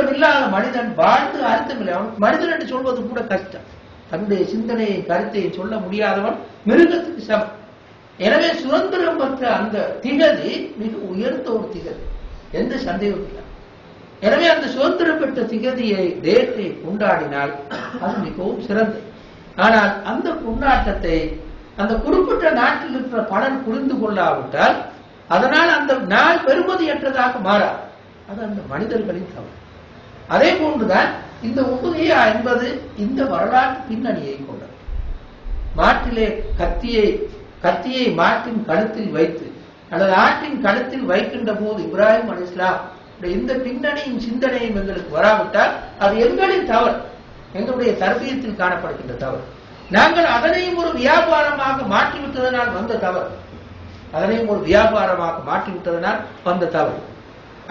சுதந்திரம் இல்லாத மனிதன் வாழ்ந்து அர்த்தமில்லை அவனுக்கு மனிதன் என்று சொல்வது கூட கஷ்டம். தன்னுடைய சிந்தனையை கருத்தை சொல்ல முடியாதவன் மிருகத்துக்கு சமம். எனவே சுதந்திரம் பெற்ற அந்த திகதி மிக உயர்ந்த ஒரு திகதி. எந்த சந்தேகம் இல்லை. எனவே அந்த சுதந்திரம் பெற்ற திகதியை டேட்டை கொண்டாடினால் அது மிகவும் சிறந்தது. ஆனால் அந்த கொண்டாட்டத்தை அந்த குறிப்பிட்ட நாட்டில் இருக்கிற பலர் புரிந்து கொள்ளாவிட்டால் அதனால் அந்த நாள் பெறுமதியற்றதாக மாறாது. அது அந்த மனிதர்களின் தவறு. அதே போன்றுதான் இந்த உபதியா என்பது இந்த வரலாற்று பின்னணியை கொண்டது. மாட்டிலே கத்தியை கத்தியை மாட்டின் கழுத்தில் வைத்து அல்லது ஆட்டின் கழுத்தில் வைக்கின்ற போது இப்ராஹிம் அலி இஸ்லாம் இந்த பின்னணியின் சிந்தனையும் எங்களுக்கு வராவிட்டால் அது எங்களின் தவறு எங்களுடைய தர்பியத்தில் காணப்படுகின்ற தவறு. நாங்கள் அதனையும் ஒரு வியாபாரமாக மாற்றிவிட்டதனால் வந்த தவறு. அதனையும் ஒரு வியாபாரமாக மாற்றிவிட்டதனால் வந்த தவறு.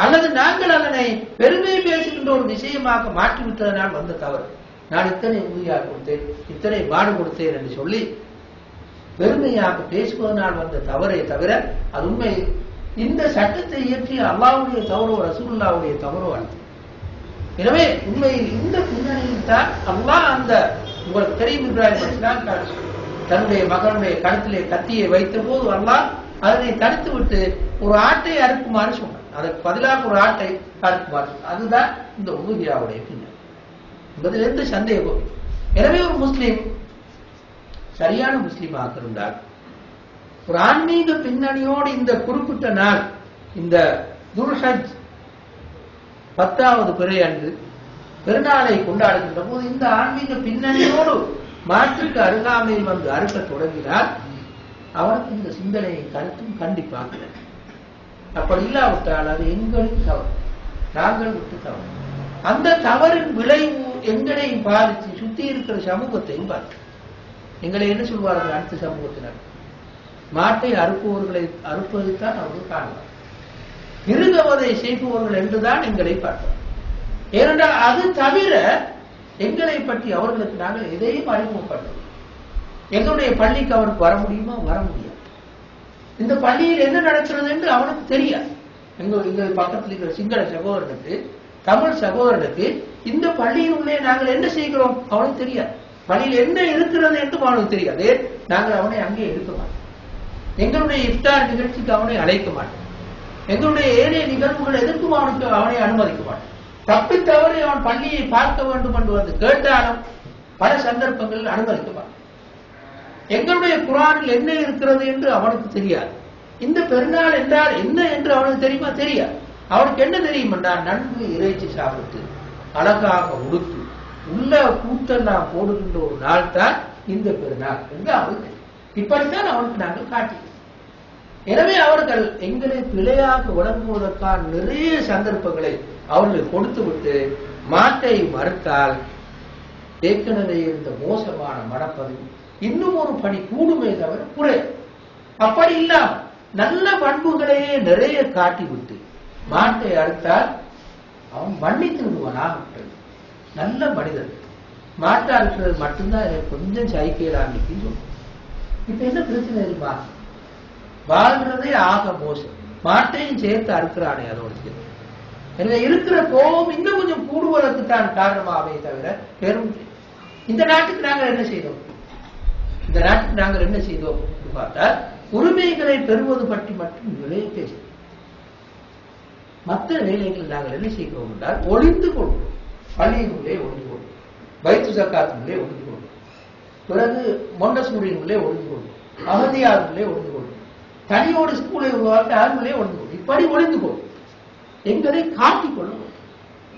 அல்லது நாங்கள் அதனை பெருமை பேசுகின்ற ஒரு விஷயமாக மாற்றிவிட்டதனால் வந்த தவறு. நான் இத்தனை உறுதியாக கொடுத்தேன் இத்தனை பாடு கொடுத்தேன் என்று சொல்லி பெருமையாக பேசுவதனால் வந்த தவறை தவிர அது உண்மை. இந்த சட்டத்தை இயற்றிய அல்லாவுடைய தவறோ ரசூல்லாவுடைய தவறோ அல்ல. எனவே உண்மையில் இந்த பின்னணியில் தான் அல்லாஹ் அந்த உங்களுக்கு தெரியும் இப்ராஹிம் தன்னுடைய மகனுடைய கழுத்திலே கத்தியை வைத்த போது அல்லாஹ் அதனை தடுத்து விட்டு ஒரு ஆட்டை அறுக்குமாறு சொன்னார். அதற்கு பதிலாக ஒரு ஆட்டை அறுக்குமாறு அதுதான் இந்த உபுதியாவுடைய பின்னணி. என்பதிலிருந்து சந்தேகம் எனவே ஒரு முஸ்லீம் சரியான முஸ்லீமாக இருந்தால் ஒரு ஆன்மீக பின்னணியோடு இந்த குறிப்பிட்ட நாள் இந்த துர்ஹஜ் பத்தாவது பிறை அன்று பெருநாளை கொண்டாடுகின்ற போது இந்த ஆன்மீக பின்னணியோடு மாற்றுக்கு அருகாமையில் வந்து அறுக்க தொடங்கினால் அவனுக்கு இந்த சிந்தனையை கருத்தும் கண்டிப்பாக. அப்படி இல்லாவிட்டால் அது எங்களின் தவறு. நாங்கள் விட்டு தவறு. அந்த தவறின் விளைவு எங்களையும் பாதித்து சுத்தி இருக்கிற சமூகத்தையும் பார்த்து எங்களை என்ன சொல்வார்கள் அடுத்த சமூகத்தினர்? மாட்டை அறுப்பவர்களை அறுப்பதைத்தான் அவர்கள் காணலாம் மிருகவதை செய்பவர்கள் என்றுதான் எங்களை பார்ப்பார் ஏனென்றால் அது தவிர எங்களை பற்றி அவர்களுக்கு நாங்கள் எதையும் அறிமுகப்பட்டோம் எங்களுடைய பள்ளிக்கு அவனுக்கு வர முடியுமா? வர முடியாது. இந்த பள்ளியில் என்ன நடக்கிறது என்று அவனுக்கு தெரியாது. எங்க இங்க பக்கத்தில் இருக்கிற சிங்கள சகோதரனுக்கு தமிழ் சகோதரனுக்கு இந்த பள்ளியின் உள்ளே நாங்கள் என்ன செய்கிறோம்? அவனுக்கு தெரியாது. பள்ளியில் என்ன இருக்கிறது என்றும் அவனுக்கு தெரியாது. நாங்கள் அவனை அங்கே எடுக்க மாட்டோம். எங்களுடைய இஃப்தார் நிகழ்ச்சிக்கு அவனை அழைக்க மாட்டோம். எங்களுடைய ஏனைய நிகழ்வுகள் எதற்கும் அவனுக்கு அவனை அனுமதிக்க மாட்டோம். தப்பி அவன் பள்ளியை பார்க்க வேண்டும் என்று வந்து கேட்டாலும் பல சந்தர்ப்பங்களில் அனுமதிக்க மாட்டான் எங்களுடைய குரானில் என்ன இருக்கிறது என்று அவனுக்கு தெரியாது. இந்த பெருநாள் என்றால் என்ன என்று அவனுக்கு தெரியுமா? தெரியாது. அவனுக்கு என்ன தெரியும் நன்கு இறைச்சி சாப்பிட்டு அழகாக உடுத்து உள்ள கூட்டெல்லாம் போடுகின்ற ஒரு நாள் தான் இந்த பெருநாள் என்று அவனுக்கு இப்படித்தான் அவனுக்கு நாங்கள் காட்டினோம். எனவே அவர்கள் எங்களை பிழையாக வழங்குவதற்கான நிறைய சந்தர்ப்பங்களை அவர்கள் கொடுத்து விட்டு மாட்டை மறுத்தால் ஏற்கனவே இருந்த மோசமான மனப்பதிவு இன்னும் ஒரு பணி கூடுமே தவிர குறை. அப்படி இல்லாம நல்ல பண்புகளையே நிறைய காட்டிவிட்டு மாட்டை அறுத்தால் அவன் மன்னித்து விடுவானாக நல்ல மனிதன். மாட்டை அறுக்கிறது மட்டும்தான் கொஞ்சம் கொஞ்சம் சைக்கையிலான்னு சொல்லுவோம் இப்ப என்ன பிரச்சனை தெரியுமா? வாழ்றதே ஆக மோசம். மாட்டையும் சேர்த்து அறுக்கிறானே அதோட சேர்த்து. எனவே இருக்கிற கோபம் இன்னும் கொஞ்சம் கூடுவதற்கு தான் காரணமாகவே தவிர பெரும் இந்த நாட்டுக்கு நாங்கள் என்ன செய்தோம்? இந்த நாட்டுக்கு நாங்கள் என்ன செய்தோம் என்று பார்த்தால் உரிமைகளை பெறுவது பற்றி மட்டும் விலை பேச மற்ற வேலைகள் நாங்கள் என்ன செய்கிறோம் என்றால் ஒளிந்து கொள்வோம். பள்ளியினுள்ளே ஒளிந்து கொள்வோம். வைத்து சக்காத்தினுள்ளே ஒளிந்து கொள்வோம். பிறகு மொண்டசூரியினுள்ளே ஒளிந்து கொள்வோம். அகதியாருக்குள்ளே ஒளிந்து கொள்வோம். தனியோடு ஸ்கூலை உருவாக்கி அதுங்களே ஒளிந்து கொள்வோம். இப்படி ஒளிந்து கொள்வோம். எங்களை காட்டிக் கொள்ளும்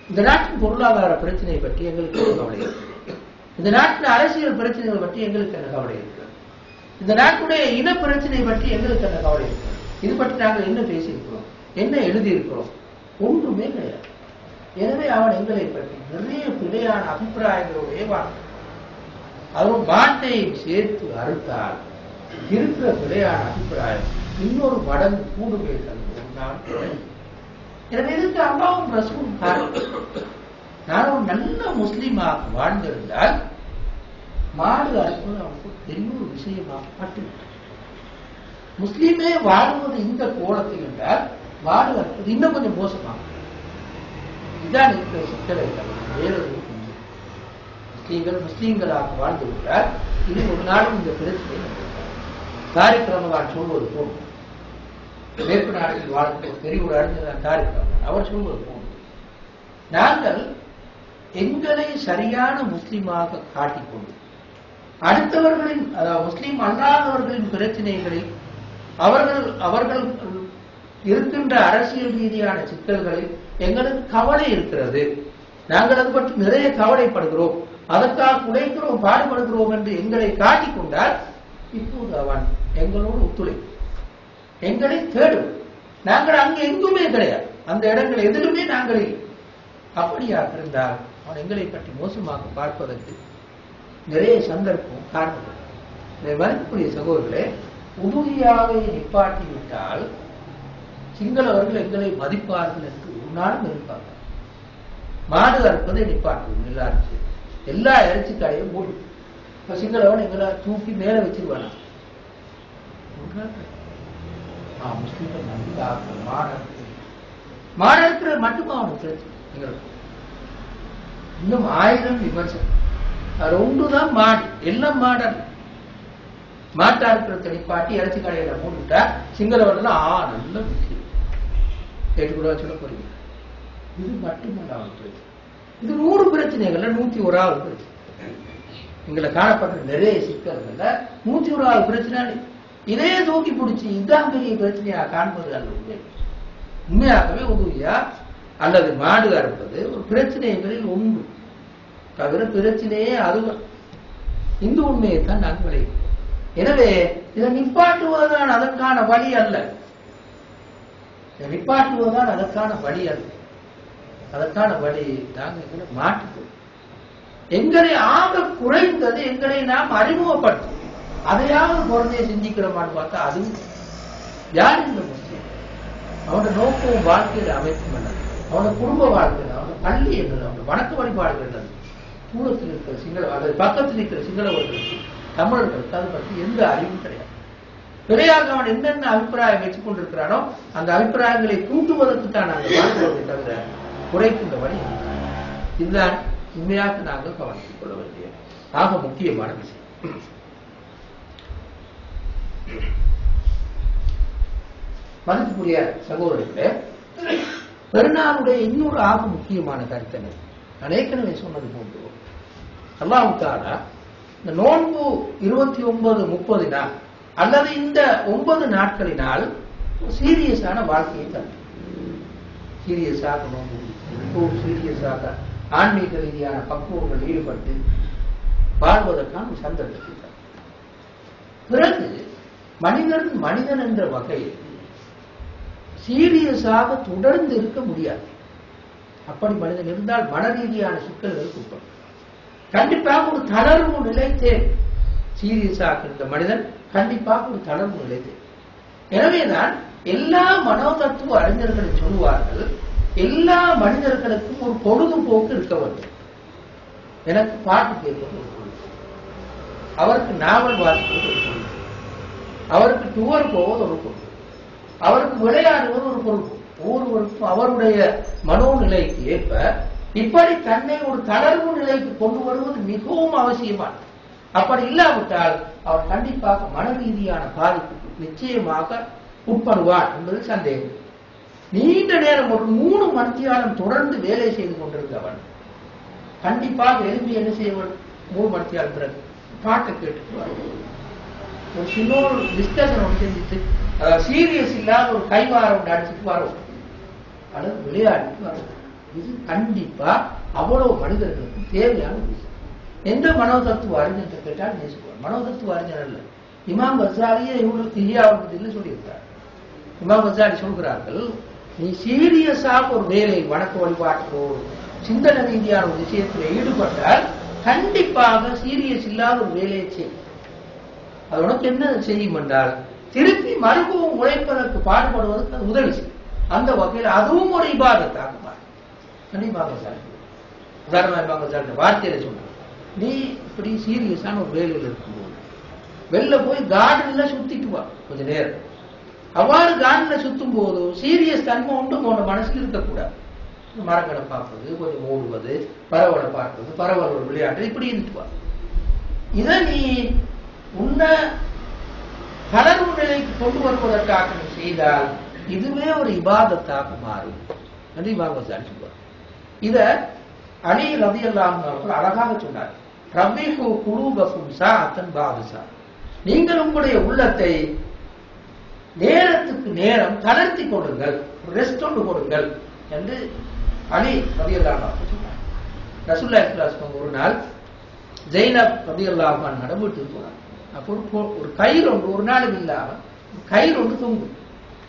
இந்த நாட்டின் பொருளாதார பிரச்சனை பற்றி எங்களுக்கு கவலை இருக்கு இந்த நாட்டின் அரசியல் பிரச்சனைகள் பற்றி எங்களுக்கு என்ன கவலை இருக்கு? இந்த நாட்டுடைய இன பிரச்சனை பற்றி எங்களுக்கு என்ன கவலை இருக்கு? இது பற்றி நாங்கள் என்ன பேசியிருக்கிறோம்? என்ன எழுதியிருக்கிறோம்? ஒன்றுமே கிடையாது. எனவே அவன் எங்களை பற்றி நிறைய பிழையான அபிப்பிராயங்களுடைய வாழ்ந்தான் அதுவும் மாட்டையும் சேர்த்து அறுத்தால் இருக்கிற பிழையான அபிப்பிராயம் இன்னொரு மடங்கு கூடுமே தந்து எனவே இதுக்கு அம்மாவும் ரசூல் காரணம். நான் ஒரு நல்ல முஸ்லீமாக வாழ்ந்திருந்தால் மாடு அறுப்பது அவனுக்கு பெரிய ஒரு விஷயமாக பட்டுவிட்டது. முஸ்லீமே வாழ்வது இந்த கோலத்தில் என்றால் மாடு அறுப்பது இன்னும் கொஞ்சம் மோசமாக இதுதான் இருக்கிற சிக்கலை வேறு முஸ்லீம்கள் முஸ்லீம்களாக வாழ்ந்து விட்டால் இது ஒரு நாளும் இந்த பிரச்சனை தாரிக் ரமலான் சொல்வது போல் மேற்கு நாடுகளில் வாழ்க்கை பெரிய ஒரு அறிஞர் தாரிக் அவர் சொல்வது போல் நாங்கள் எங்களை சரியான முஸ்லீமாக காட்டிக்கொண்டு அடுத்தவர்களின் அதாவது முஸ்லீம் அல்லாதவர்களின் பிரச்சனைகளை அவர்கள் அவர்கள் இருக்கின்ற அரசியல் ரீதியான சிக்கல்களில் எங்களுக்கு கவலை இருக்கிறது. நாங்கள் அது பற்றி நிறைய கவலைப்படுகிறோம். அதற்காக உழைக்கிறோம் பாடுபடுகிறோம் என்று எங்களை காட்டிக்கொண்டால் இப்போது அவன் எங்களோடு ஒத்துழைப்பு எங்களை தேடும். நாங்கள் அங்கு எங்குமே கிடையாது. அந்த இடங்கள் எதிலுமே நாங்கள் இல்லை. அப்படியாக இருந்தால் அவன் எங்களை பற்றி மோசமாக பார்ப்பதற்கு நிறைய சந்தர்ப்பம் காரணம் இதை வரக்கூடிய சகோதரர்களே உதவியாவை நிப்பாட்டி விட்டால் சிங்களவர்கள் எங்களை மதிப்பார்கள் என்று உன்னாலும் நாளும் மாடு அறுப்பதை நிப்பாட்டுவோம் எல்லாரும் சேர்ந்து. எல்லா இறைச்சி கடையும் இப்ப சிங்களவன் எங்களை தூக்கி மேல வச்சிருவானா? ஒரு நாள் முஸ்லிம்கள் நல்லா மாடு மாடு அறுக்கிறது மட்டுமா அவனுக்கு? பிரச்சனை எங்களுக்கு இன்னும் ஆயிரம் விமர்சனம். அது ஒன்றுதான் மாடு. எல்லாம் மாடன். மாட்டா இருக்கிற நிப்பாட்டி இறைச்சி கடையில மூடிட்டா சிங்களவர்கள் ஆ நல்ல முக்கியம் கூட சொல்ல போறீங்க? இது மட்டுமல்ல பிரச்சனை. இது நூறு பிரச்சனைகள்ல நூத்தி ஓராவது பிரச்சனை. எங்களை காணப்படுற நிறைய சிக்கல்கள்ல நூத்தி ஓராவது பிரச்சனை. இதே தூக்கி பிடிச்சி இதான் பெரிய பிரச்சனையா காண்பது அல்ல உண்மை. உண்மையாகவே உதவியா? அல்லது மாடு அறுப்பது ஒரு பிரச்சனைகளில் ஒன்று தவிர பிரச்சனையே அதுதான். இந்த உண்மையை தான் நான் விளையும் எனவே இதை நிப்பாட்டுவதுதான் அதற்கான வழி அல்ல. நிப்பாட்டுவதுதான் அதற்கான வழி அல்ல. அதற்கான வழி நாங்கள் எங்களை எங்களை ஆக குறைந்தது எங்களை நாம் அறிமுகப்படுத்தும். அதையாவது குழந்தைய சிந்திக்கிறோமான்னு பார்த்தா அதுவும் யார் இந்த முஸ்லீம்? அவனோட நோக்கம் வாழ்க்கையில் அமைப்பு என்ன அவனோட குடும்ப வாழ்க்கை அவனோட பள்ளி என்னது அவனோட வணக்க வழிபாடுகள் என்னது தூரத்தில் இருக்கிற சிங்கள அல்லது பக்கத்தில் இருக்கிற சிங்களவர்களுக்கு தமிழர்களுக்கு அதை பற்றி எந்த அறிவும் கிடையாது. பெரியார் அவன் என்னென்ன அபிப்பிராயம் வச்சுக் கொண்டிருக்கிறானோ அந்த அபிப்பிராயங்களை கூட்டுவதற்கு தான் நாங்கள் வாழ்கிறோமே தவிர குறைக்கின்ற வழி இதுதான் உண்மையாக நாங்கள் கவனித்துக் கொள்ள வேண்டிய ஆக முக்கியமான விஷயம். மதிப்புக்குரிய சகோதரர்களே பெருநாளுடைய இன்னொரு ஆக முக்கியமான கருத்தனை நான் ஏற்கனவே சொன்னது போன்று அல்லாஹு தாலா இந்த நோன்பு இருபத்தி ஒன்பது முப்பது நாள் அல்லது இந்த ஒன்பது நாட்களினால் சீரியஸான வாழ்க்கையை தரும். சீரியஸாக நோன்பு மிகவும் சீரியஸாக ஆன்மீக ரீதியான பக்குவங்கள் ஈடுபட்டு வாழ்வதற்கான சந்தர்ப்பத்தை தரும். பிறகு மனிதன் மனிதன் என்ற வகையில் சீரியஸாக தொடர்ந்து இருக்க முடியாது. அப்படி மனிதன் இருந்தால் மன ரீதியான சிக்கல்களுக்கு உட்படும். கண்டிப்பாக ஒரு தளர்வு நிலை தேவை சீரியஸாக இருந்த மனிதன் கண்டிப்பாக ஒரு தளர்வு நிலை தேவை எனவேதான் எல்லா மனோதத்துவ அறிஞர்களும் சொல்லுவார்கள் எல்லா மனிதர்களுக்கும் ஒரு பொழுதுபோக்கு இருக்க வேண்டும். எனக்கு பாட்டு கேட்பது அவருக்கு நாவல் வாசிப்பது ஒரு பொழுது. அவருக்கு டூர் போவது ஒரு பொருள் அவருக்கு விளையாடுவது ஒரு பொருள் ஒவ்வொருவருக்கும் அவருடைய மனோநிலைக்கு ஏற்ப இப்படி தன்னை ஒரு தளர்வு நிலைக்கு கொண்டு வருவது மிகவும் அவசியமானது. அப்படி இல்லாவிட்டால் அவர் கண்டிப்பாக மன ரீதியான பாதிப்புக்கு நிச்சயமாக உட்படுவார் என்பது சந்தேகம். நீண்ட நேரம் ஒரு மூணு மணித்தியாலம் தொடர்ந்து வேலை செய்து கொண்டிருந்தவன் கண்டிப்பாக எழுப்பி என்ன செய்வன் மூணு மணித்தியாலம் பிறகு பாட்டை கேட்டுக்குவார் ஒரு சின்ன ஒரு டிஸ்கஷன் ஒன்று செஞ்சுட்டு சீரியஸ் இல்லாத ஒரு கைவாரம் ஒன்று அடிச்சுட்டு வரும். அல்லது விளையாடிட்டு வரும். இது கண்டிப்பா அவ்வளவு மனிதர்களுக்கு தேவையான விஷயம். எந்த மனோதத்துவ அறிஞர் கேட்டால் நேசிக்குவார் மனோதத்துவ அறிஞர் அல்ல. இமாம் பசாரியே இவங்களுக்கு இல்லையாவது சொல்லியிருக்கார். இமாம் பசாரி சொல்கிறார்கள் நீ சீரியஸாக ஒரு வேலை வணக்க வழிபாட்டோ சிந்தனை ரீதியான ஒரு விஷயத்தில் ஈடுபட்டால் கண்டிப்பாக சீரியஸ் இல்லாத ஒரு வேலையை செய்யும் அது உனக்கு என்ன செய்யும் என்றால் திருப்பி மறுபவும் உழைப்பதற்கு பாடுபடுவதற்கு அது உதவி செய்யும். அந்த வகையில் அதுவும் ஒரு இபாதத்தாக. மாறும் கண்டிப்பாக சார் உதாரணமாக இமாம் சார் வார்த்தையில சொன்னார் நீ இப்படி சீரியஸான ஒரு வேலையில் இருக்கும்போது வெளில போய் கார்டன்ல சுத்திட்டு வா கொஞ்ச நேரம். அவ்வாறு கார்டன்ல சுத்தும் போது சீரியஸ் தன்மை உண்டு உன்னோட மனசுல இருக்கக்கூடாது. மரங்களை பார்ப்பது கொஞ்சம் ஓடுவது பறவலை பார்ப்பது பறவல் ஒரு விளையாட்டு இப்படி இருந்துட்டு இதை நீ உன்னை தளர்வு நிலைக்கு கொண்டு வருவதற்காக செய்தால் இதுவே ஒரு இபாதத்தாக மாறும். நன்றி இமாம் சொல்லுவார் இத அலி ரதி அவர்கள் அழகாக சொன்னார். ரபிஹு குலூபகும் சாத்தன் பாதுசா நீங்கள் உங்களுடைய உள்ளத்தை நேரத்துக்கு நேரம் தளர்த்தி கொடுங்கள் ரெஸ்ட் ஒன்று கொடுங்கள் என்று அலி ரதி சொன்னார். ரசுல்லா இஸ்லாஸ் ஒரு நாள் ஜெயினப் ரதி அல்லாஹான் நடந்துட்டு போனார் அப்போ ஒரு கயிறு ஒன்று ஒரு நாளும் இல்லாம கயிறு ஒன்று தொங்கும்.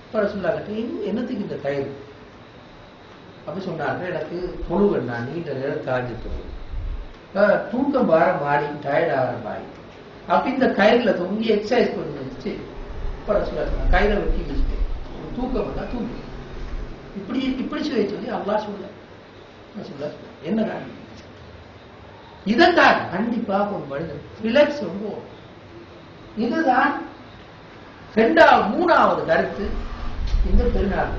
இப்போ ரசுல்லா கிட்ட என்னத்துக்கு இந்த கயிறு? அப்படி சொன்னாங்க எனக்கு பொழுது நான் நீண்ட நேரம் காஞ்சி போகுது தூக்கம் வர மாறி டயர்ட் ஆகிற மாதிரி அப்ப இந்த கயிறுல தொங்கி எக்ஸசைஸ் பண்ணி வச்சு இப்போ சொல்ல கயிறை வெட்டி வச்சுட்டு தூக்கம் வந்தா தூங்கி இப்படி இப்படி சொல்லி சொல்லி அல்லா சொல்ல சொல்ல என்ன காரணம் இதற்காக கண்டிப்பாக ஒரு மனிதன் ரிலாக்ஸ் ரொம்ப இதுதான் ரெண்டாவது மூணாவது கருத்து இந்த பெருநாள்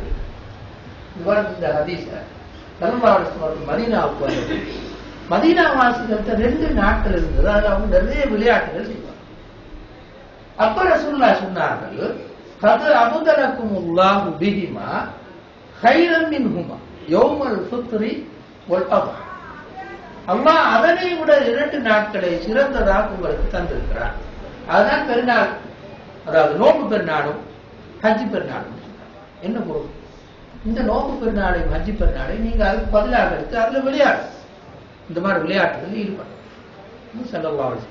இவ்வாறு இந்த ஹதீஸ மதீனாவுக்கு வந்தது. மதீனா வாசிகள்கிட்ட ரெண்டு நாட்கள் இருந்தது. அதுல அவங்க நிறைய விளையாட்டுகள் செய்வாங்க. அப்ப ரசூல்லா சொன்னார்கள் கது அமுதலக்கும் உல்லாஹு பிஹிமா ஹைரம் மின்ஹுமா யோமல் சுத்ரி வல் அம்மா அதனை விட இரண்டு நாட்களை சிறந்ததாக உங்களுக்கு தந்திருக்கிறார். அதுதான் பெருநாள். அதாவது நோம்பு பெருநாளும் ஹஜ் பெருநாளும். என்ன பொருள்? இந்த நோம்பு பெருநாளை ஹஜ்ஜி பெருநாளை நீங்க அதுக்கு பதிலாக எடுத்து அதுல விளையாடு. இந்த மாதிரி விளையாட்டுகள் ஈடுபடும். செல்லவாள்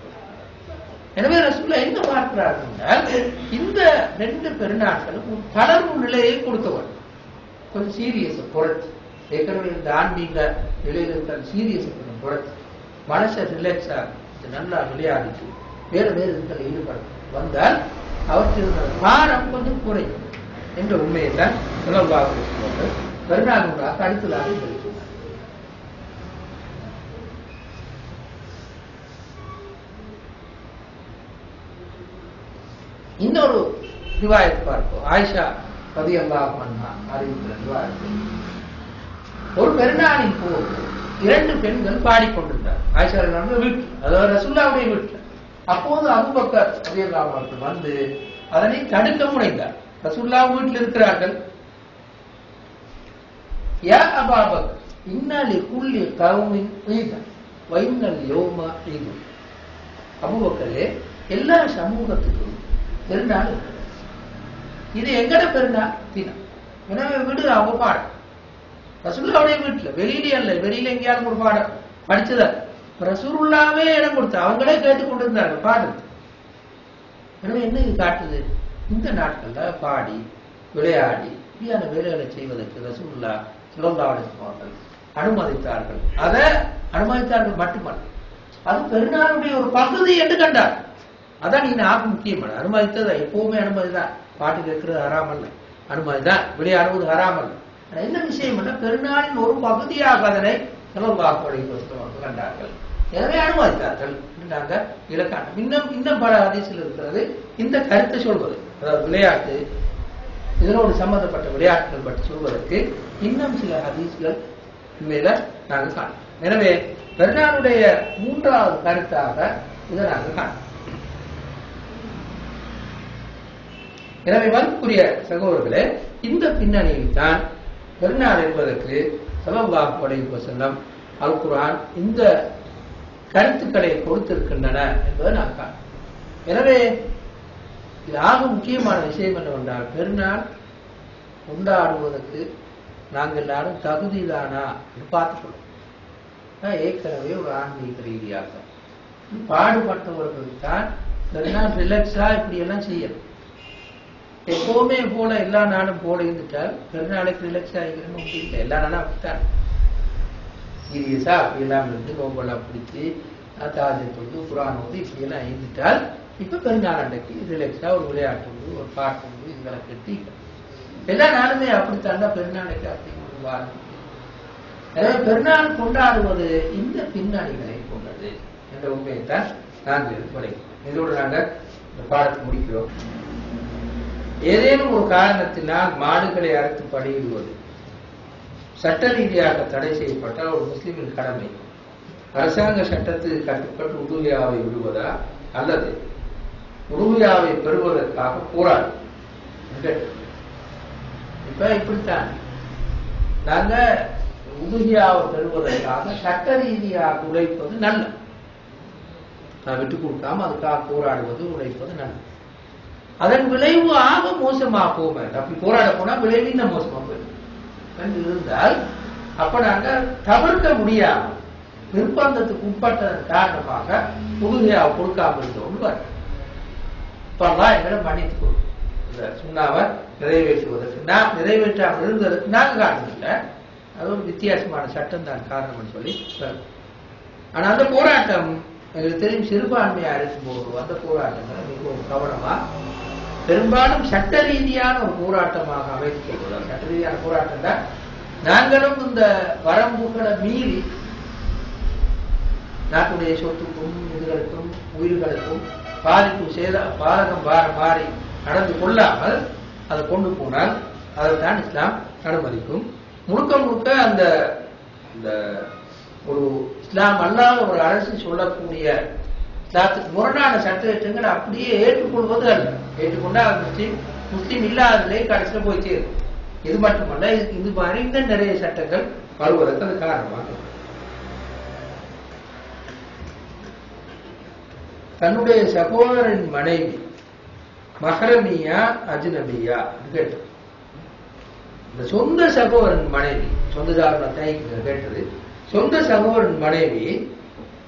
எனவே ரசூல்லா என்ன பார்க்கிறார்கள் என்றால் இந்த ரெண்டு பெருநாட்களும் தளர்வு நிலையை கொடுத்தவர் கொஞ்சம் சீரியஸ் குறைச்சு ஏற்கனவே இந்த ஆன்மீக நிலையில் இருக்கிற சீரியஸ் கொஞ்சம் குறைச்சு மனசை ரிலாக்ஸா நல்லா விளையாடிட்டு வேறு வேறு இதில் ஈடுபடும் வந்தால் அவற்றின் பாரம் கொஞ்சம் குறையும். என்ற உண்மையை தான் செலவாக கருணாகுண்டாக அடுத்ததாக இருக்கிறார் இன்னொரு ரிவாயத் பார்ப்போம். ஆயிஷா ரதி அல்லாஹ் அறிவிக்கிற ரிவாயத்து ஒரு பெருநாளின் போது இரண்டு பெண்கள் பாடிக்கொண்டிருந்தார். ஆயிஷா ரலியல்லாஹு வீட்டு அதாவது ரசுல்லாவுடைய வீட்டில். அப்போது அபுபக்கர் ரதி வந்து அதனை தடுக்க முனைந்தார். ரசுல்லா வீட்டில் இருக்கிறார்கள். யா அபாபக் இன்னாலி குள்ளி கவுமின் ஈதன் வைன்னல் யோமா ஈது. அபுபக்கரே எல்லா சமூகத்துக்கும் பெருநாள் இது எங்கட பெருநாள் தினம் எனவே வீடு அவங்க பாடம். ரசூல்லாவுடைய வீட்டுல வெளியிலே அல்ல வெளியில எங்கேயாவது ஒரு பாடம் படிச்சதா ரசூல்லாவே இடம் கொடுத்து அவங்களே கேட்டுக் கொண்டிருந்தார்கள் பாடுறது எனவே என்ன இது காட்டுது? இந்த நாட்கள்ல பாடி விளையாடி இப்படியான வேலைகளை செய்வதற்கு ரசூல்லா சுரந்தாவுடைய அவர்கள் அனுமதித்தார்கள். அதை அனுமதித்தார்கள் மட்டுமல்ல அது பெருநாளுடைய ஒரு பகுதி என்று கண்டார். அதான் நீ ஆக முக்கியமான அனுமதித்தது எப்பவுமே அனுமதிதான். பாட்டு கேட்கிறது ஹராமல்ல அனுமதிதான். விளையாடுவது ஹராமல்ல ஆனா என்ன விஷயம் என்ன பெருநாளின் ஒரு பகுதியாக அதனை செலவாக்குவதை புஸ்தகம் கண்டார்கள். எனவே அனுமதித்தார்கள். நாங்கள் இலக்காண்டம். இன்னும் இன்னும் பல அதிசயில் இருக்கிறது. இந்த கருத்தை சொல்வது. அதாவது விளையாட்டு இதனோடு சம்பந்தப்பட்ட விளையாட்டுகள் பற்றி சொல்வதற்கு இன்னும் சில ஹதீஸ்கள் மேல நாங்கள் காணோம் எனவே பெருநாளுடைய மூன்றாவது கருத்தாக இதை நாங்கள் காணோம் எனவே வன்புரிய சகோதரர்களே இந்த பின்னணியில் தான் பெருநாள் என்பதற்கு சலல்லாஹு அலைஹி செல்லம் அல் குரான் இந்த கருத்துக்களை கொடுத்திருக்கின்றன என்பதை நான் காணும் எனவே ஆக முக்கியமான விஷயம் என்னவென்றால் பெருநாள் கொண்டாடுவதற்கு நாங்கள் எல்லாரும் தகுதிதானா என்று பார்த்துக்கொள்ளும் ஏற்கனவே ஒரு ஆன்மீக ரீதியாக. பாடுபட்டவர்கள் தான் பெருநாள் ரிலாக்ஸா இப்படி எல்லாம் செய்யணும். எப்பவுமே போல எல்லா நாளும் போல இருந்துட்டால் பெருநாளைக்கு ரிலாக்ஸ் ஆகிக்கிறேன்னு முடியல எல்லா நாளும் அப்படித்தான். சீரியஸா அப்படி எல்லாம் இருந்து நோம்பெல்லாம் பிடிச்சி தாஜை தொழுது குரான் வந்து இப்படி எல்லாம் இருந்துட்டால் இப்ப பெருங்காலண்டைக்கு அன்றைக்கு ரிலாக்ஸா ஒரு விளையாட்டு ஒரு பாட்டு உண்டு இதுகளை கட்டி. எல்லா நாளுமே அப்படித்தாண்டா பெருநாளைக்கு அப்படி ஒரு வாரம் எனவே பெருநாள் கொண்டாடுவது இந்த பின்னணிகளை கொண்டது என்ற உண்மையை தான் நாங்கள் வரைக்கும் இதோடு நாங்கள் இந்த பாடத்தை முடிக்கிறோம். ஏதேனும் ஒரு காரணத்தினால் மாடுகளை அறுத்து பணியிடுவது சட்ட ரீதியாக தடை செய்யப்பட்டால் ஒரு முஸ்லிமின் கடமை. அரசாங்க சட்டத்துக்கு கட்டுப்பட்டு உதவியாவை விடுவதா அல்லது உதவியாவை பெறுவதற்காக போராடும் இப்ப இப்படித்தான். நாங்க உறுதியாவை பெறுவதற்காக சட்ட ரீதியாக உழைப்பது நல்லது. நான் விட்டு கொடுக்காம அதுக்காக போராடுவது உழைப்பது நல்லது. அதன் விளைவு ஆக மோசமா போக அப்படி போராட போனா விளைவு இன்னும் மோசமா போயிடும். இருந்தால் அப்ப நாங்க தவிர்க்க முடியாம நிர்பந்தத்துக்கு உட்பட்டதன் காரணமாக உறுதியாக கொடுக்காம இருந்தோம்னு வர இப்பெல்லாம் எங்களை மன்னித்து கொடுக்கும் இந்த சுண்ணாவை நிறைவேற்றுவதற்கு நான் நிறைவேற்றாமல் இருந்ததற்கு நாங்க காரணம் இல்லை. அது ஒரு வித்தியாசமான சட்டம் தான் காரணம்னு சொல்லி ஆனா அந்த போராட்டம் எங்களுக்கு தெரியும் சிறுபான்மையா இருக்கும்போது அந்த போராட்டங்களை மிகவும் கவனமா பெரும்பாலும் சட்ட ரீதியான ஒரு போராட்டமாக அமைத்துக் சட்ட ரீதியான போராட்டம் தான். நாங்களும் இந்த வரம்புகளை மீறி நாட்டுடைய சொத்துக்கும் இதுகளுக்கும் உயிர்களுக்கும் பாதிப்பு செய்த பாதகம் மாறி நடந்து கொள்ளாமல் அதை கொண்டு போனால் அதைத்தான் இஸ்லாம் அனுமதிக்கும். முழுக்க முழுக்க அந்த இந்த ஒரு இஸ்லாம் அல்லாத ஒரு அரசு சொல்லக்கூடிய இஸ்லாத்துக்கு முரணான சட்டத்திட்டங்களை அப்படியே ஏற்றுக்கொள்வது அல்ல. ஏற்றுக்கொண்டா அது முஸ்லீம் முஸ்லீம் இல்லாததிலே கடைசியில் போய் சேரும். இது மட்டுமல்ல இது இது மாதிரி இன்னும் நிறைய சட்டங்கள் வருவதற்கு அது காரணமாக தன்னுடைய சகோதரன் மனைவி மஹரமியா அஜ்னபியா கேட்டு இந்த சொந்த சகோதரன் மனைவி சொந்த சாரணத்தை கேட்டது. சொந்த சகோதரன் மனைவி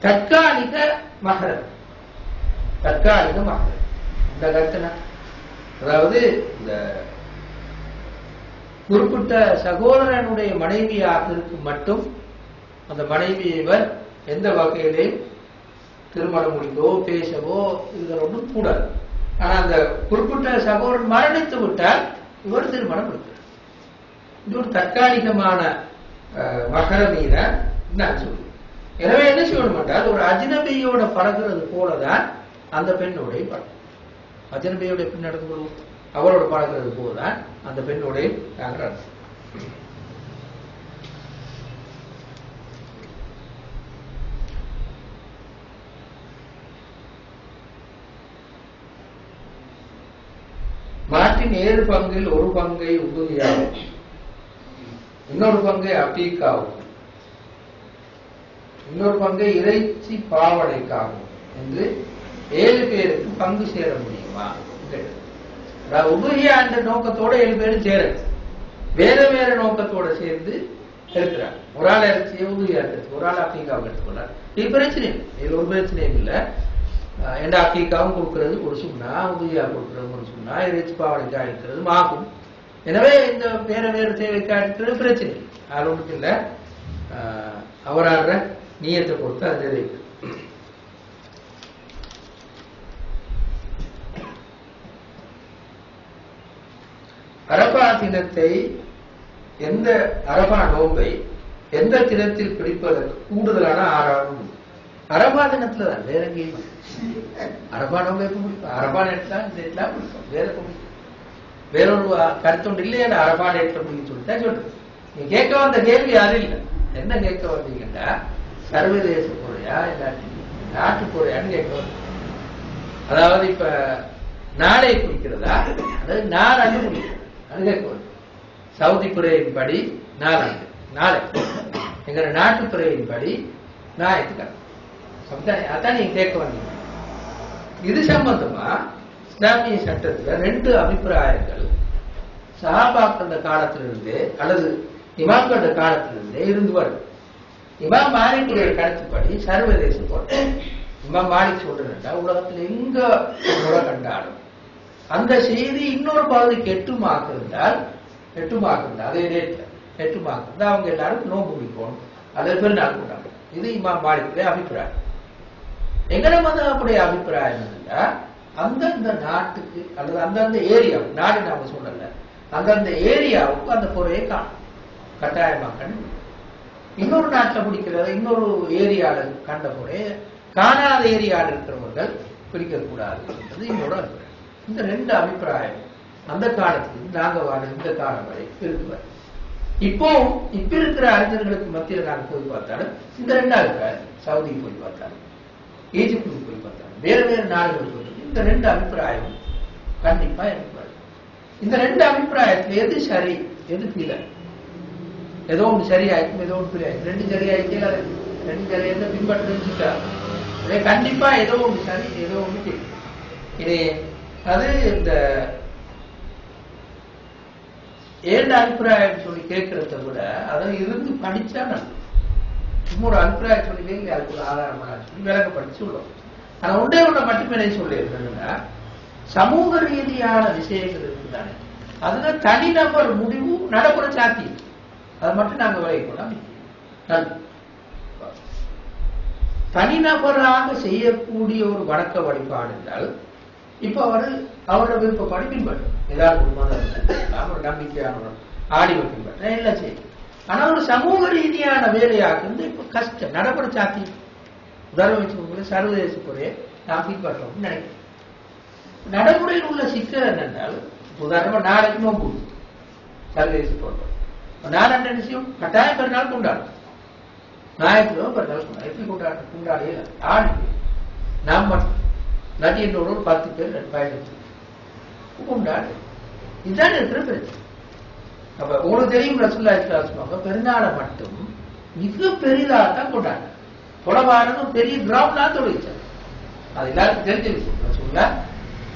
தற்காலிக மகரம் தற்காலிக மகரம் இந்த கருத்துனா அதாவது இந்த குறிப்பிட்ட சகோதரனுடைய மனைவியாக இருக்கும் மட்டும் அந்த மனைவியவர் எந்த வகையிலையும் திருமணம் முடிந்தோ பேசவோ இதுகள் ஒன்றும் கூடாது. ஆனா அந்த குறிப்பிட்ட சகோதரன் மரணித்து விட்டால் இவர் திருமணம் முடிக்கிறார். இது ஒரு தற்காலிகமான அஹ், மகரமீன நான் சொல்லுவேன் எனவே என்ன செய்யணும் என்றால் ஒரு அஜினபியோட பழகுறது போலதான் அந்த பெண்ணுடைய பறக்கும். அஜினபியோட எப்படி நடந்து கொள்வோம் அவரோட பழகுறது போலதான் அந்த பெண்ணுடைய நாங்கள் நடந்து மாட்டின் ஏழு பங்கில் ஒரு பங்கை உறுதியாகும் இன்னொரு பங்கை அபீக்காவும் இன்னொரு பங்கை இறைச்சி பாவடைக்காகும் என்று ஏழு பேருக்கு பங்கு சேர முடியுமா? கேட்டது. என்ற நோக்கத்தோட ஏழு பேரும் சேர வேற வேற நோக்கத்தோட சேர்ந்து இருக்கிறார் ஒரு ஆள் இறைச்சியை உதவியா எடுத்து ஒரு ஆள் அக்கீக்காவும் எடுத்துக்கொள்ளார் இது பிரச்சனை இல்லை. இது ஒரு பிரச்சனையும் இல்லை. அஹ் எந்த அக்கீக்காவும் கொடுக்கிறது ஒரு சுண்ணா உதவியா கொடுக்கிறது ஒரு சுண்ணா இறைச்சி பாவனைக்காக இருக்கிறது மாகும் எனவே இந்த வேற வேறு தேவைக்காக இருக்கிறது பிரச்சனை. அது ஒன்றுக்கு இல்லை. அவராடுற நீயத்தை பொறுத்து அது நிறைவேறும் அரபா தினத்தை எந்த அரபா நோன்பை எந்த தினத்தில் பிடிப்பதற்கு கூடுதலான ஆறாவும் அரபாதனத்துல தான் வேற எங்கேயும் அரபானவங்க எப்ப பிடிப்போம் அரபான நேரத்துல இந்த இதெல்லாம் பிடிப்போம் வேற எப்ப வேற ஒரு கருத்துண்டு இல்லையா? அரபான நேரத்துல பிடிக்க சொல்லிட்டா சொல்றது. நீ கேட்க வந்த கேள்வி அது இல்லை. என்ன கேட்க வந்தீங்கன்னா சர்வதேச பொறையா இல்லாட்டி நாட்டு பொறையான்னு கேட்க வந்தீங்க. அதாவது இப்ப நாளை குறிக்கிறதா? அதாவது நாளாண்டு குறிக்கிறது அது கேட்க சவுதி பிறையின் படி நாலாண்டு நாளை எங்க நாட்டு பிறையின் படி ஞாயிற்றுக்கிழமை அதான் நீங்க கேட்க வந்தீங்க. இது சம்பந்தமா? இஸ்லாமிய சட்டத்துல ரெண்டு அபிப்பிராயங்கள். சஹாபாக்கள காலத்திலிருந்தே அல்லது இமாம்கள காலத்திலிருந்தே இருந்து வருது. இமாம் மாலிக்குடைய கருத்துப்படி சர்வதேச போட்டு இமாம் மாலிக் சொல்றா உலகத்துல எங்க முறை கண்டாலும் அந்த செய்தி இன்னொரு பகுதிக்கு எட்டுமாக இருந்தால் எட்டுமாக இருந்தால் அதே ரேட்ல எட்டுமாக இருந்தால் அவங்க எல்லாரும் நோம்பு பிடிக்கணும் அதை நாள் கூட்டாங்க இது இமாம் மாலிக்குடைய அபிப்பிராயம். எங்கட மதப்புடைய அபிப்பிராயம் என்னன்னா அந்தந்த நாட்டுக்கு அல்லது அந்தந்த ஏரியா நாடு நாம சொல்லல. அந்தந்த ஏரியாவுக்கு அந்த பொருளையை காணும். கட்டாயமாக இன்னொரு நாட்டில் பிடிக்கிறத இன்னொரு ஏரியால கண்ட பொருளை காணாத ஏரியாவில் இருக்கிறவர்கள் பிடிக்கக்கூடாது என்பது என்னோட அபிப்பிராயம். இந்த ரெண்டு அபிப்பிராயம் அந்த காலத்துக்கு நாங்க இந்த காலம் வரை இருக்கு இப்போ இப்ப இருக்கிற அறிஞர்களுக்கு மத்தியில் நாங்கள் போய் பார்த்தாலும் இந்த ரெண்டாவது அபிப்பிராயம் சவுதி போய் பார்த்தாலும் ஈஜிப்டுக்கு போய் பார்த்தாங்க வேற வேற நாடுகளுக்கு போய் இந்த ரெண்டு அபிப்பிராயம் கண்டிப்பா இருப்பாரு இந்த ரெண்டு அபிப்பிராயத்துல எது சரி எது பிழை ஏதோ ஒன்று சரியாயிருக்கும் ஏதோ ஒன்று பிழையாயிருக்கும் ரெண்டு சரியாயிருக்கல ரெண்டு சரியாக பின்பற்றுச்சுக்கா இதே கண்டிப்பா ஏதோ ஒன்று சரி ஏதோ ஒன்று பிழை இது அது இந்த ஏழு அபிப்பிராயம் சொல்லி கேட்கறத விட அதை இருந்து படிச்சா நல்லது. சும்மா ஒரு அபிப்பிராயம் அதுக்கு ஒரு ஆதாரமாக சொல்லி விளக்கப்படுத்தி சொல்லுவோம் ஆனால் ஒன்றே ஒன்றை மட்டுமே சொல்லியிருக்கேன்னா சமூக ரீதியான விஷயங்கள் இருக்குதானே? அதுல தனிநபர் முடிவு நடைமுறை சாத்தியம் அதை மட்டும் நாங்க விளைவிக்கணும் தனிநபராக செய்யக்கூடிய ஒரு வணக்க வழிபாடு என்றால் இப்ப அவர் அவரோட விருப்பப்படி பின்பற்றும் ஏதாவது ஒரு மதம் அவர் நம்பிக்கையானவர் ஆடி பின்பற்ற எல்லாம் செய்யும் ஆனா ஒரு சமூக ரீதியான வேலையாக இருந்து இப்ப கஷ்டம் நடைமுறை சாத்தி. உதாரணம் வச்சுக்கோங்க சர்வதேச முறையை நாம் பின்பற்றோம் நினைக்கிறேன். நடைமுறையில் உள்ள சிக்கல் என்னென்றால் உதாரணமா நாளைக்கு நோம்பு சர்வதேச போட்டோம் நான் என்ன விஷயம் கட்டாயம் பெருநாள் கொண்டாடும் ஞாயிற்றுக்கிழமை பெருநாள் கொண்டாடும் எப்படி கொண்டாடு கொண்டாடியே ஆடு நாம் மட்டும். நதி என்னோட ஒரு பத்து பேர் ரெண்டு கொண்டாடு. இதுதான் இருக்கிற பிரச்சனை அப்ப உங்களுக்கு தெரியும் ரசுல்லா இஸ்லாஸ்மாக பெருநாளை மட்டும் மிக பெரிதாக தான் கொண்டாங்க தொலைவாரனும் பெரிய கிரவுண்ட்லாம் தொழிச்சார் அது எல்லாருக்கும் தெரிஞ்ச விஷயம் ரசுல்லா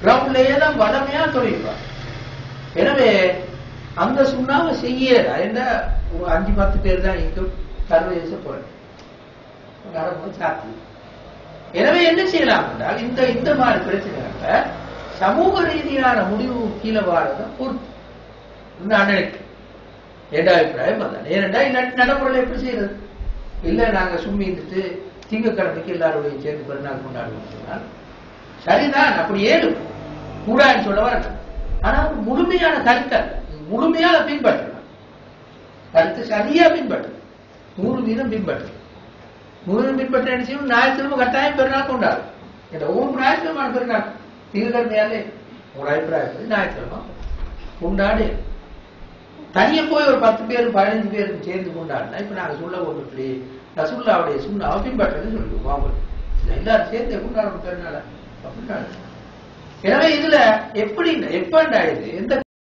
கிரவுண்ட்லயே தான் வளமையா தொழில்வார் எனவே அந்த சுண்ணாவை செய்யல என்ன? ஒரு அஞ்சு பத்து பேர் தான் இருக்கும் சர்வதேச போறேன் நடக்கும் எனவே என்ன செய்யலாம் என்றால் இந்த இந்த மாதிரி பிரச்சனைகள்ல சமூக ரீதியான முடிவு கீழே வாரத பொறுத்து நான் ஏடா அபிப்பிராயம் அதான் ஏனென்றா இல்லாட்டி நடைமுறையில் எப்படி செய்யறது? இல்ல நாங்க சும்மி இருந்துட்டு திங்கக்கிழமைக்கு எல்லாருடைய சேர்ந்து பெருநாள் கொண்டாடுவோம் சொன்னால் சரிதான் அப்படி ஏழு கூடாதுன்னு சொல்ல வர ஆனா முழுமையான கருத்தை முழுமையா பின்பற்றலாம் கருத்து சரியா பின்பற்று நூறு வீதம் பின்பற்று நூறு வீதம் பின்பற்ற என்ன செய்யும்? ஞாயிற்றுக்கிழமை கட்டாயம் பெருநாள் கொண்டாடும். இந்த ஒவ்வொரு ஞாயிற்றுக்கிழமை பெருநாள் திங்கக்கிழமையாலே ஒரு அபிப்பிராயத்தில் ஞாயிற்றுக்கிழமை. கொண்டாடு. தனியா போய் ஒரு பத்து பேர் பதினஞ்சு பேருக்கு சேர்ந்து கொண்டாடினா இப்ப நாங்க சொல்ல ஒன்று ரசுல்லாவுடைய சுண்ணா பின்பற்றது சொல்லுவோம் அவங்க எல்லாரும் சேர்ந்து கொண்டாடுறோம் பெருநாள அப்படின்னா எனவே இதுல எப்படி எப்ப இது எந்த